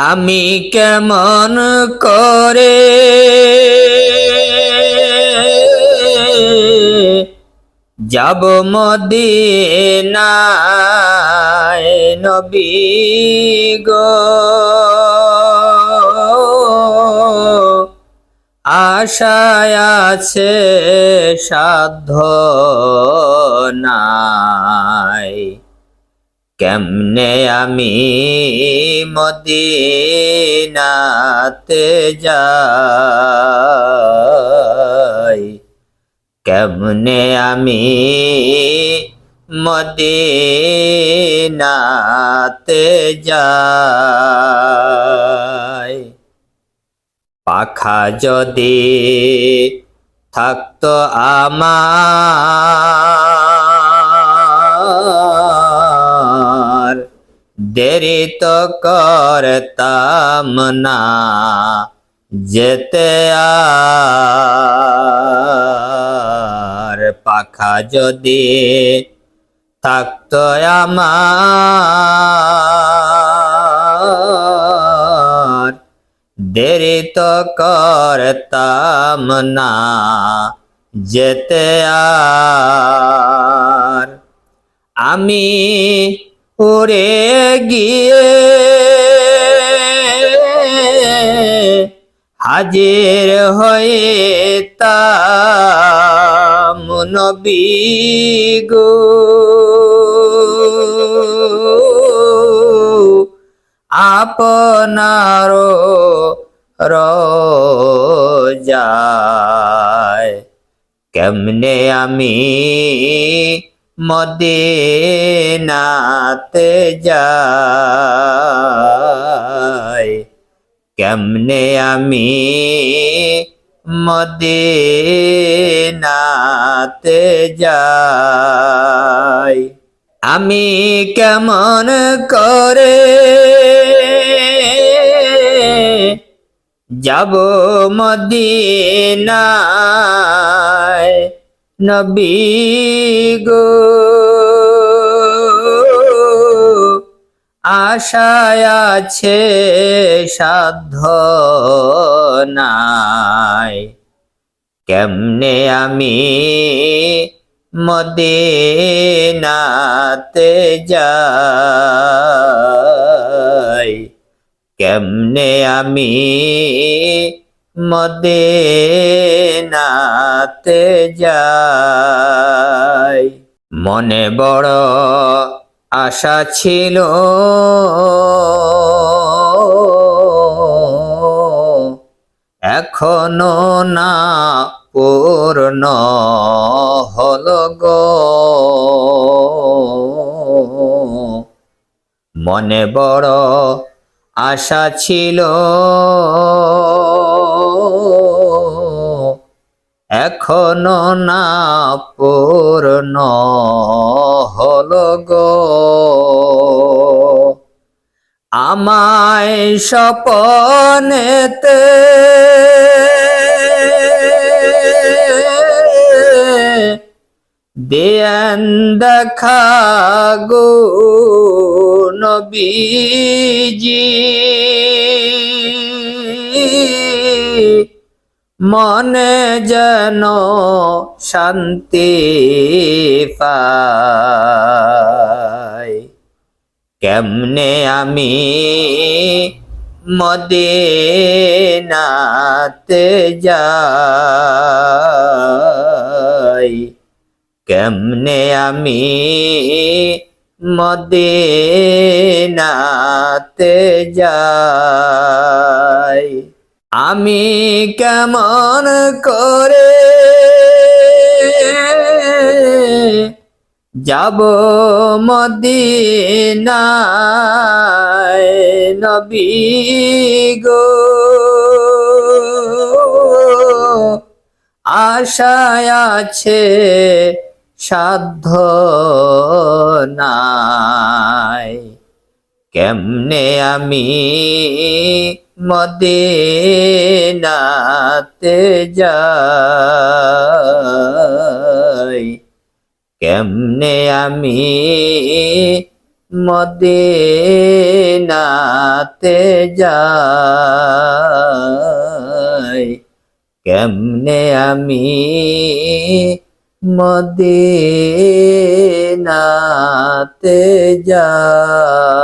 আমি কেমন করে যাব মদিনায় নবী গো? আশায় আছে সাধ্য নাই। কেমনে আমি মদিনাতে যাই? কেমনে আমি মদিনাতে যাই? পাখা যদি থাকতো আমার দেরি তো করতাম না, যেতে আর পাখা যদি থাকতো আমার দেরি তো করতাম না, যেতে আর আমি উড়ে গিয়ে হাজির হয়ে নবী গো। আপনার রোজায় কেমনে আমি মদিনাতে যাই কেমনে আমি মদিনাতে যাই? আমি কেমন করে যাব মদিনায়? নবী গো। আশায় আছে সাধ্য নাই। কেমনে আমি মদিনাতে যাই? কেমনে আমি মদিনাতে যাই। মনে বড় আশা ছিল। এখনও না পূর্ণ হল গো। মনে বড় আশা ছিল। এখনও না পূর্ণ হল গো। আমায় স্বপনেতে দেন দেখা নবীজি। মনে যেন শান্তি কেমনে আমি মদিনাতে যাই? কেমনে আমি মদিনাতে যাই? আমি কেমন করে যাব মদিনায় নবী গো? আশায় আছে সাধ্য নাই। কেমনে আমি মদিনাতে যাই। কেমনে আমি মদিনাতে যাই? কেমনে আমি মদিনাতে যাই?